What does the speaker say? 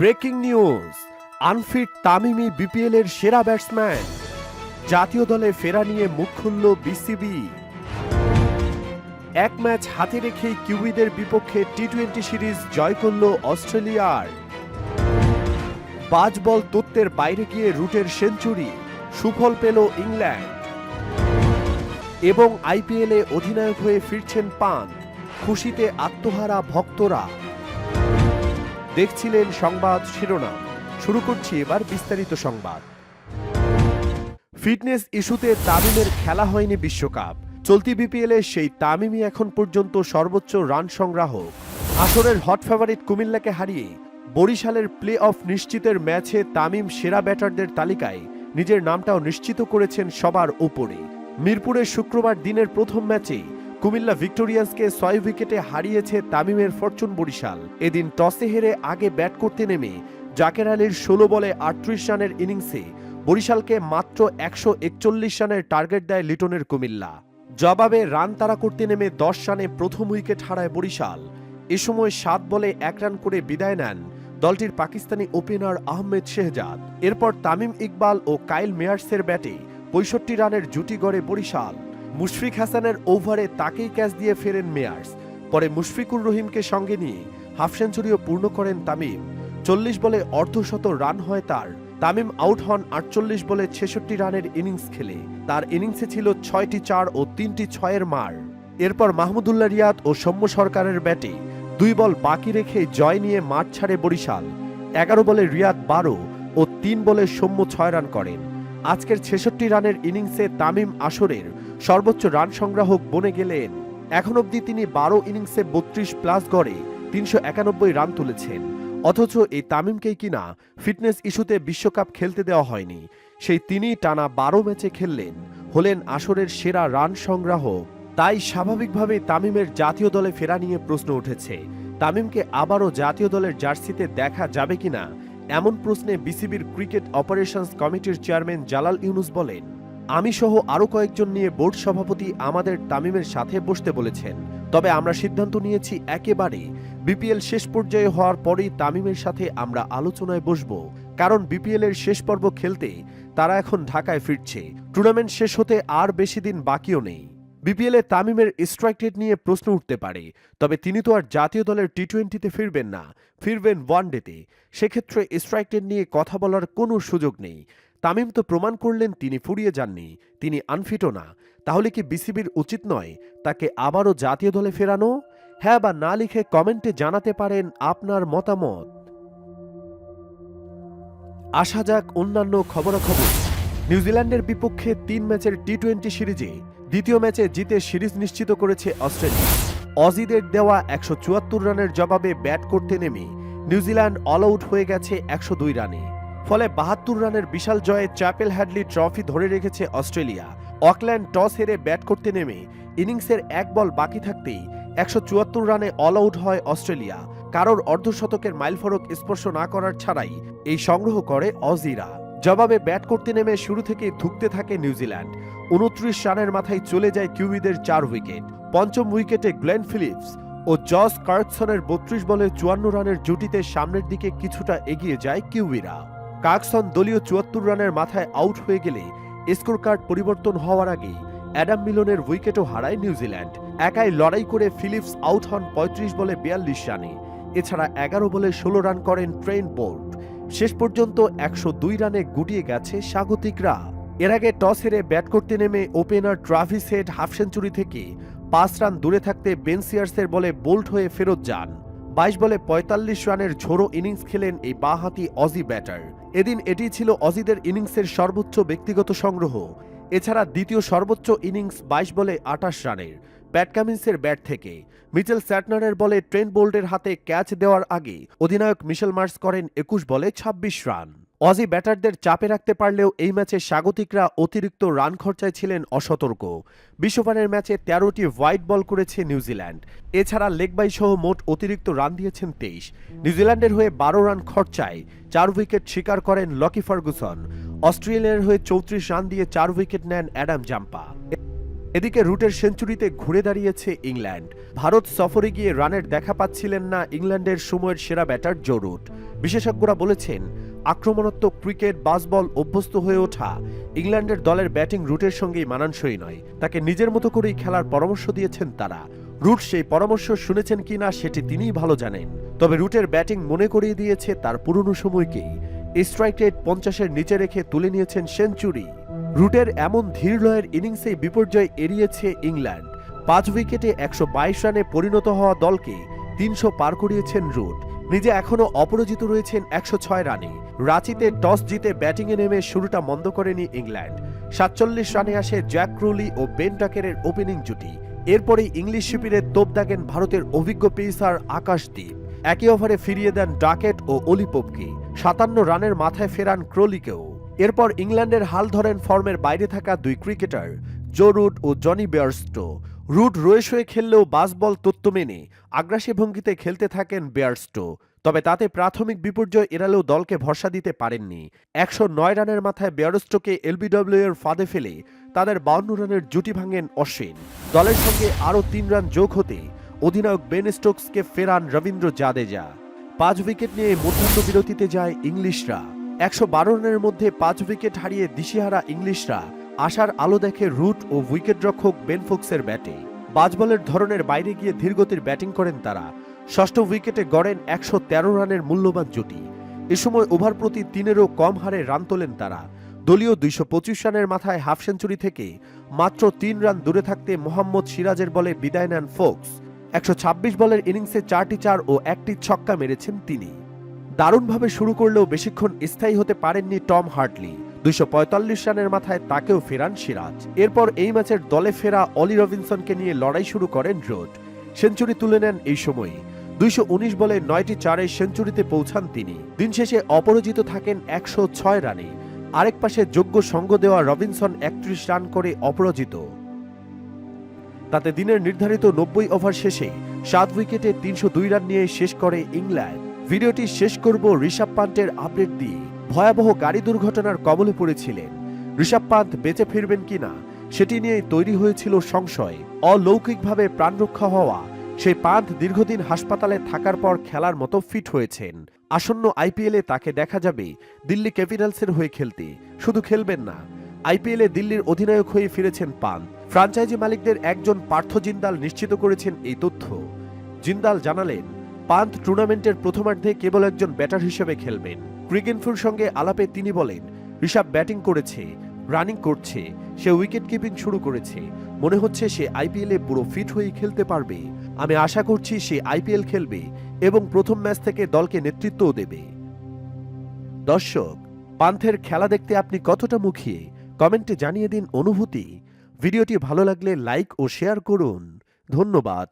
Breaking news, unfit তামিমি BPL এর সেরা ব্যাটসম্যান। জাতীয় দলে ফেরা নিয়ে মুখ খুলল বিসিবি। এক ম্যাচ হাতে রেখেই কিউইদের বিপক্ষে টি টোয়েন্টি সিরিজ জয় করল অস্ট্রেলিয়ার। বাজ বল তত্ত্বের বাইরে গিয়ে রুটের সেঞ্চুরি, সুফল পেল ইংল্যান্ড। এবং আইপিএলে অধিনায়ক হয়ে ফিরছেন পান খুশিতে আত্মহারা ভক্তরা। দেখছিলেন সংবাদ শিরোনাম। শুরু করছি এবার বিস্তারিত সংবাদ। ফিটনেস ইস্যুতে তামিমের খেলা হয়নি বিশ্বকাপ। চলতি বিপিএলে সেই তামিমই এখন পর্যন্ত সর্বোচ্চ রান সংগ্রাহক। আসরের হট ফেভারিট কুমিল্লাকে হারিয়ে বরিশালের প্লে অফ নিশ্চিতের ম্যাচে তামিম সেরা ব্যাটারদের তালিকায় নিজের নামটাও নিশ্চিত করেছেন সবার উপরে। মিরপুরে শুক্রবার দিনের প্রথম ম্যাচেই কুমিল্লা ভিক্টোরিয়ান্সকে ছয় উইকেটে হারিয়েছে তামিমের ফরচুন বরিশাল। এদিন টসে হেরে আগে ব্যাট করতে নেমে জাকের আলীর ষোলো বলে আটত্রিশ রানের ইনিংসে বরিশালকে মাত্র একশো একচল্লিশ রানের টার্গেট দেয় লিটনের কুমিল্লা। জবাবে রান তাড়া করতে নেমে দশ রানে প্রথম উইকেট হারায় বরিশাল। এ সময় সাত বলে এক রান করে বিদায় নেন দলটির পাকিস্তানি ওপেনার আহমেদ শেহজাদ। এরপর তামিম ইকবাল ও কাইল মেয়ার্সের ব্যাটে পঁয়ষট্টি রানের জুটি গড়ে বরিশাল। মুশফিক হাসানের ওভারে তাকেই ক্যাচ দিয়ে ফেরেন মেয়ার্স। পরে মুশফিকুর রহিমকে সঙ্গে নিয়ে হাফ সেঞ্চুরিও পূর্ণ করেন তামিম। চল্লিশ বলে অর্ধশত রান হয় তার। তামিম আউট হন আটচল্লিশ বলে ছেষট্টি রানের ইনিংস খেলে। তার ইনিংসে ছিল ছয়টি চার ও তিনটি ছয়ের মার। এরপর মাহমুদুল্লাহ রিয়াদ ও সৌম্য সরকারের ব্যাটে দুই বল বাকি রেখে জয় নিয়ে মাঠ ছাড়ে বরিশাল। এগারো বলে রিয়াদ বারো ও তিন বলে সৌম্য ছয় রান করেন। আজকের ছেষট্টি রানের ইনিংসে তামিম আসরের সর্বোচ্চ রান সংগ্রাহক বনে গেলেন। এখন অবধি তিনি বারো ইনিংসে বত্রিশ প্লাস গড়ে তিনশো একানব্বই রান তুলেছেন। অথচ এই তামিমকেই কিনা ফিটনেস ইস্যুতে বিশ্বকাপ খেলতে দেওয়া হয়নি। সেই তিনি টানা বারো ম্যাচে খেললেন, হলেন আসরের সেরা রান সংগ্রাহক। তাই স্বাভাবিকভাবে তামিমের জাতীয় দলে ফেরা নিয়ে প্রশ্ন উঠেছে, তামিমকে আবারও জাতীয় দলের জার্সিতে দেখা যাবে কিনা? এমন প্রশ্নে বিসিবির ক্রিকেট অপারেশনস কমিটির চেয়ারম্যান জালাল ইউনুস বলেন, আমি সহ আরও কয়েকজন নিয়ে বোর্ড সভাপতি আমাদের তামিমের সাথে বসতে বলেছেন, তবে আমরা সিদ্ধান্ত নিয়েছি একেবারে বিপিএল শেষ পর্যায়ে হওয়ার পরেই তামিমের সাথে আমরা আলোচনায় বসব, কারণ বিপিএল এর শেষ পর্ব খেলতে তারা এখন ঢাকায় ফিরছে। টুর্নামেন্ট শেষ হতে আর বেশি দিন বাকিও নেই। বিপিএল তামিমের স্ট্রাইক রেট নিয়ে প্রশ্ন উঠতে পারে। তবে তিনি তো আর জাতীয় দলের টি টোয়েন্টিতে ফিরবেন না, ফিরবেন ওয়ানডেতে সেক্ষেত্রে স্ট্রাইক রেট নিয়ে কথা বলার কোনো সুযোগ নেই। তামিম তো প্রমাণ করলেন তিনি ফুরিয়ে যাননি, তিনি আনফিটও না। তাহলে কি বিসিবির উচিত নয় তাকে আবারও জাতীয় দলে ফেরানো? হ্যাঁ বা না লিখে কমেন্টে জানাতে পারেন আপনার মতামত। আসা যাক অন্যান্য খবরাখবর। নিউজিল্যান্ডের বিপক্ষে তিন ম্যাচের টি টোয়েন্টি সিরিজে দ্বিতীয় ম্যাচে জিতে সিরিজ নিশ্চিত করেছে অস্ট্রেলিয়া। অজিদের দেওয়া একশো চুয়াত্তর রানের জবাবে ব্যাট করতে নেমে নিউজিল্যান্ড অল আউট হয়ে গেছে একশো দুই রানে। ফলে বাহাত্তর রানের বিশাল জয়ে চ্যাপেল হ্যাডলি ট্রফি ধরে রেখেছে অস্ট্রেলিয়া। অকল্যান্ড টস হেরে ব্যাট করতে নেমে ইনিংসের এক বল বাকি থাকতেই একশো চুয়াত্তর রানে অল আউট হয় অস্ট্রেলিয়া। কারোর অর্ধশতকের মাইলফরক স্পর্শ না করার ছাড়াই এই সংগ্রহ করে অজিরা। জবাবে ব্যাট করতে নেমে শুরু থেকে ধুকতে থাকে নিউজিল্যান্ড। উনত্রিশ রানের মাথায় চলে যায় কিউইদের চার উইকেট। পঞ্চম উইকেটে গ্লেন ফিলিপস ও জস কার্কসনের বত্রিশ বলে চুয়ান্ন রানের জুটিতে সামনের দিকে কিছুটা এগিয়ে যায় কিউইরা কার্কসন দলীয় চুয়াত্তর রানের মাথায় আউট হয়ে গেলে স্কোর কার্ড পরিবর্তন হওয়ার আগেই অ্যাডাম মিলনের উইকেটও হারায় নিউজিল্যান্ড। একাই লড়াই করে ফিলিপস আউট হন পঁয়ত্রিশ বলে বিয়াল্লিশ রানে। এছাড়া এগারো বলে ষোলো রান করেন ট্রেন বোল্ট। শেষ পর্যন্ত একশো দুই রানে গুটিয়ে গেছে স্বাগতিকরা। এর আগে টস হেরে ব্যাট করতে নেমে opener Travis Head half century থেকে পাঁচ রান দূরে থাকতে বেনসিয়ার্সের বলে বোল্ট হয়ে ফেরত যান। বাইশ বলে পঁয়তাল্লিশ রানের ঝোড়ো ইনিংস খেলেন এই বাঁহাতি অজি ব্যাটার। এদিন এটি ছিল অজিদের ইনিংসের সর্বোচ্চ ব্যক্তিগত সংগ্রহ। এছাড়া দ্বিতীয় সর্বোচ্চ ইনিংস বাইশ বলে আটাশ রানের প্যাট কামিন্সের ব্যাট থেকে। মিচেল স্যাটনারের বলে ট্রেন্ট বোল্টের হাতে ক্যাচ দেওয়ার আগে অধিনায়ক মিশেল মার্স করেন একুশ বলে ২৬ রান। অজি ব্যাটারদের চাপে রাখতে পারলেও এই ম্যাচে স্বাগতিকরা অতিরিক্ত রান খরচায় ছিলেন অসতর্ক। বিশ্বপানের ম্যাচে তেরোটি হোয়াইট বল করেছে নিউজিল্যান্ড। এছাড়া লেগবাই সহ মোট অতিরিক্ত রান দিয়েছেন তেইশ। নিউজিল্যান্ডের হয়ে বারো রান খরচায় চার উইকেট শিকার করেন লকি ফার্গুসন। অস্ট্রেলিয়ার হয়ে চৌত্রিশ রান দিয়ে চার উইকেট নেন অ্যাডাম জাম্পা। এদিকে রুটের সেঞ্চুরিতে ঘুরে দাঁড়িয়েছে ইংল্যান্ড। ভারত সফরে গিয়ে রানের দেখা পাচ্ছিলেন না ইংল্যান্ডের সময়ের সেরা ব্যাটার জো রুট। বিশেষজ্ঞরা বলেছেন আক্রমণাত্মক ক্রিকেট, বাসবল অভ্যস্ত হয়ে ওঠা। ইংল্যান্ডের দলের ব্যাটিং রুটের সঙ্গেই মানানসই নয়। তাকে নিজের মতো করেই খেলার পরামর্শ দিয়েছেন তারা। রুট সেই পরামর্শ শুনেছেন কিনা সেটি তিনিই ভালো জানেন। তবে রুটের ব্যাটিং মনে করিয়ে দিয়েছে তার পুরনো সময়কেই। স্ট্রাইক রেট পঞ্চাশের নিচে রেখে তুলে নিয়েছেন সেঞ্চুরি। রুটের এমন ধীর লয়ের ইনিংসে বিপর্যয় এড়িয়েছে ইংল্যান্ড। পাঁচ উইকেটে একশো বাইশ রানে পরিণত হওয়া দলকে তিনশো পার করিয়েছেন রুট। নিজে এখনও অপরাজিত রয়েছেন একশো ছয় রানে। রাঁচিতে টস জিতে ব্যাটিংয়ে নেমে শুরুটা মন্দ করেনি ইংল্যান্ড। সাতচল্লিশ রানে আসে জ্যাক ক্রুলি ও বেন টাকেরের ওপেনিং জুটি। এরপরেই ইংলিশ শিবিরে তোপ দাগেন ভারতের অভিজ্ঞ পেসার আকাশদ্বীপ একই ওভারে ফিরিয়ে দেন ডাকেট ও অলিপোপকে সাতান্ন রানের মাথায় ফেরান ক্রোলিকেও। এরপর ইংল্যান্ডের হাল ধরেন ফর্মের বাইরে থাকা দুই ক্রিকেটার, জো রুট ও জনি বেয়ারস্টো। রুট রয়েস হয়ে খেললেও বাসবল তত্ত্ব মেনে আগ্রাসী ভঙ্গিতে খেলতে থাকেন বেয়ারস্টো। তবে তাতে প্রাথমিক বিপর্যয় এড়ালেও দলকে ভরসা দিতে পারেননি। একশো নয় রানের মাথায় বেয়ারস্টোকে এলবিডব্লিউ এর ফাঁদে ফেলে তাদের বাউন্ন রানের জুটি ভাঙেন অশ্বিন। দলের সঙ্গে আরও তিন রান যোগ হতে অধিনায়ক বেন স্টোকসকে ফেরান রবীন্দ্র জাদেজা। পাঁচ উইকেট নিয়ে মধ্যাহ্ন বিরতিতে যায় ইংলিশরা। একশো বারো রানের মধ্যে পাঁচ উইকেট হারিয়ে দিশেহারা ইংলিশরা আশার আলো দেখে রুট ও উইকেটরক্ষক বেন ফোক্সের ব্যাটে। বাজবলের ধরনের বাইরে গিয়ে ধীরগতির ব্যাটিং করেন তারা। ষষ্ঠ উইকেটে গড়েন একশো তেরো রানের মূল্যবান জুটি। এ সময় ওভার প্রতি তিনেরও কম হারে রান তোলেন তারা। দলীয় দুইশো পঁচিশ রানের মাথায় হাফ সেঞ্চুরি থেকে মাত্র তিন রান দূরে থাকতে মোহাম্মদ সিরাজের বলে বিদায় নেন ফোক্স। একশো ছাব্বিশ বলের ইনিংসে চারটি চার ও একটি ছক্কা মেরেছেন তিনি। দারুণভাবে শুরু করলেও বেশিক্ষণ স্থায়ী হতে পারেননি টম হার্টলি। দুইশ পঁয়তাল্লিশ রানের মাথায় তাকেও ফেরান সিরাজ। এরপর এই ম্যাচের দলে ফেরা অলি রবিনসনকে নিয়ে লড়াই শুরু করেন রোড। সেঞ্চুরি তুলে নেন এই সময়ে। দুইশো উনিশ বলে নয়টি চারে সেঞ্চুরিতে পৌঁছান তিনি। দিন শেষে অপরাজিত থাকেন একশো ছয় রানে। আরেক পাশে যোগ্য সঙ্গ দেওয়া রবিনসন একত্রিশ রান করে অপরাজিত। তাতে দিনের নির্ধারিত নব্বই ওভার শেষে সাত উইকেটে তিনশো দুই রান নিয়ে শেষ করে ইংল্যান্ড। ভিডিওটি শেষ করব ঋষভ পান্তের আপডেট দিয়ে। ভয়াবহ গাড়ি দুর্ঘটনার কবলে পড়েছিলেন। ঋষভ পান্ত বেঁচে ফিরবেন কিনা, সেটি নিয়েই তৈরি হয়েছিল সংশয়। অলৌকিকভাবে প্রাণরক্ষা হওয়া সেই পান্ত দীর্ঘদিন হাসপাতালে থাকার পর খেলার মতো ফিট হয়েছেন। আসন্ন আইপিএলে তাকে দেখা যাবে দিল্লি ক্যাপিটালসের হয়ে খেলতে। শুধু খেলবেন না, আইপিএলে দিল্লির অধিনায়ক হয়ে ফিরেছেন পান্ত ফ্রাঞ্চাইজি মালিকদের একজন পার্থ জিন্দাল নিশ্চিত করেছেন এই তথ্য। জিন্দাল জানালেন পান্ত টুর্নামেন্টের প্রথমার্ধে কেবল একজন ব্যাটার হিসেবে খেলবেন। ক্রিকেনফুর সঙ্গে আলাপে তিনি বলেন, ঋষভ ব্যাটিং করেছে, রানিং করছে, সে উইকেট কিপিং শুরু করেছে। মনে হচ্ছে সে আইপিএলে পুরো ফিট হয়ে খেলতে পারবে। আমি আশা করছি সে আইপিএল খেলবে এবং প্রথম ম্যাচ থেকে দলকে নেতৃত্বও দেবে। দর্শক, পান্থের খেলা দেখতে আপনি কতটা মুখিয়ে, কমেন্টে জানিয়ে দিন অনুভূতি। ভিডিওটি ভালো লাগলে লাইক ও শেয়ার করুন। ধন্যবাদ।